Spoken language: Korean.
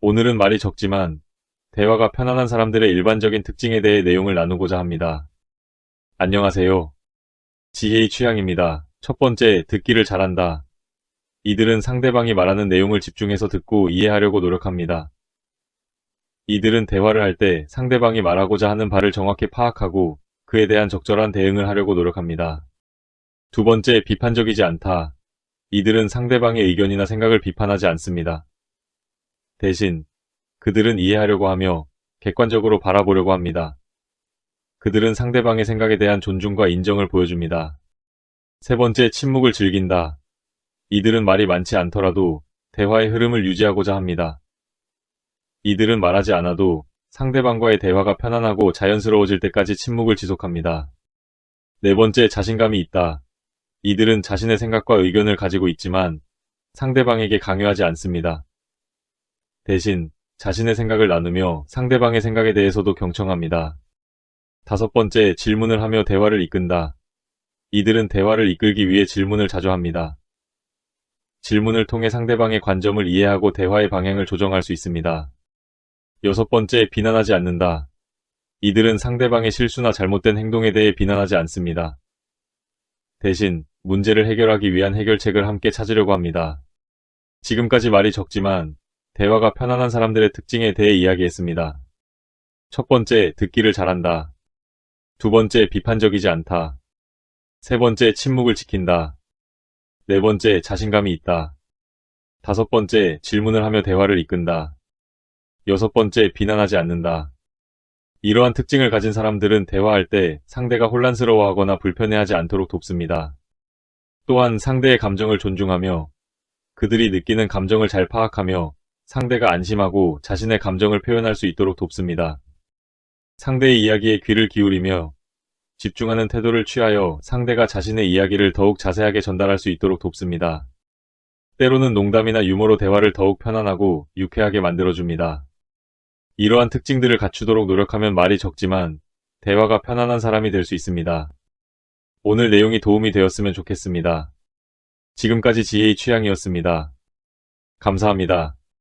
오늘은 말이 적지만 대화가 편안한 사람들의 일반적인 특징에 대해 내용을 나누고자 합니다. 안녕하세요. 지혜의 취향입니다. 첫 번째, 듣기를 잘한다. 이들은 상대방이 말하는 내용을 집중해서 듣고 이해하려고 노력합니다. 이들은 대화를 할 때 상대방이 말하고자 하는 바를 정확히 파악하고 그에 대한 적절한 대응을 하려고 노력합니다. 두 번째, 비판적이지 않다. 이들은 상대방의 의견이나 생각을 비판하지 않습니다. 대신 그들은 이해하려고 하며 객관적으로 바라보려고 합니다. 그들은 상대방의 생각에 대한 존중과 인정을 보여줍니다. 세 번째, 침묵을 즐긴다. 이들은 말이 많지 않더라도 대화의 흐름을 유지하고자 합니다. 이들은 말하지 않아도 상대방과의 대화가 편안하고 자연스러워질 때까지 침묵을 지속합니다. 네 번째, 자신감이 있다. 이들은 자신의 생각과 의견을 가지고 있지만 상대방에게 강요하지 않습니다. 대신 자신의 생각을 나누며 상대방의 생각에 대해서도 경청합니다. 다섯 번째, 질문을 하며 대화를 이끈다. 이들은 대화를 이끌기 위해 질문을 자주 합니다. 질문을 통해 상대방의 관점을 이해하고 대화의 방향을 조정할 수 있습니다. 여섯 번째, 비난하지 않는다. 이들은 상대방의 실수나 잘못된 행동에 대해 비난하지 않습니다. 대신 문제를 해결하기 위한 해결책을 함께 찾으려고 합니다. 지금까지 말이 적지만 대화가 편안한 사람들의 특징에 대해 이야기했습니다. 첫 번째, 듣기를 잘한다. 두 번째, 비판적이지 않다. 세 번째, 침묵을 지킨다. 네 번째, 자신감이 있다. 다섯 번째, 질문을 하며 대화를 이끈다. 여섯 번째, 비난하지 않는다. 이러한 특징을 가진 사람들은 대화할 때 상대가 혼란스러워하거나 불편해하지 않도록 돕습니다. 또한 상대의 감정을 존중하며 그들이 느끼는 감정을 잘 파악하며 상대가 안심하고 자신의 감정을 표현할 수 있도록 돕습니다. 상대의 이야기에 귀를 기울이며 집중하는 태도를 취하여 상대가 자신의 이야기를 더욱 자세하게 전달할 수 있도록 돕습니다. 때로는 농담이나 유머로 대화를 더욱 편안하고 유쾌하게 만들어줍니다. 이러한 특징들을 갖추도록 노력하면 말이 적지만 대화가 편안한 사람이 될 수 있습니다. 오늘 내용이 도움이 되었으면 좋겠습니다. 지금까지 지혜의 취향이었습니다. 감사합니다.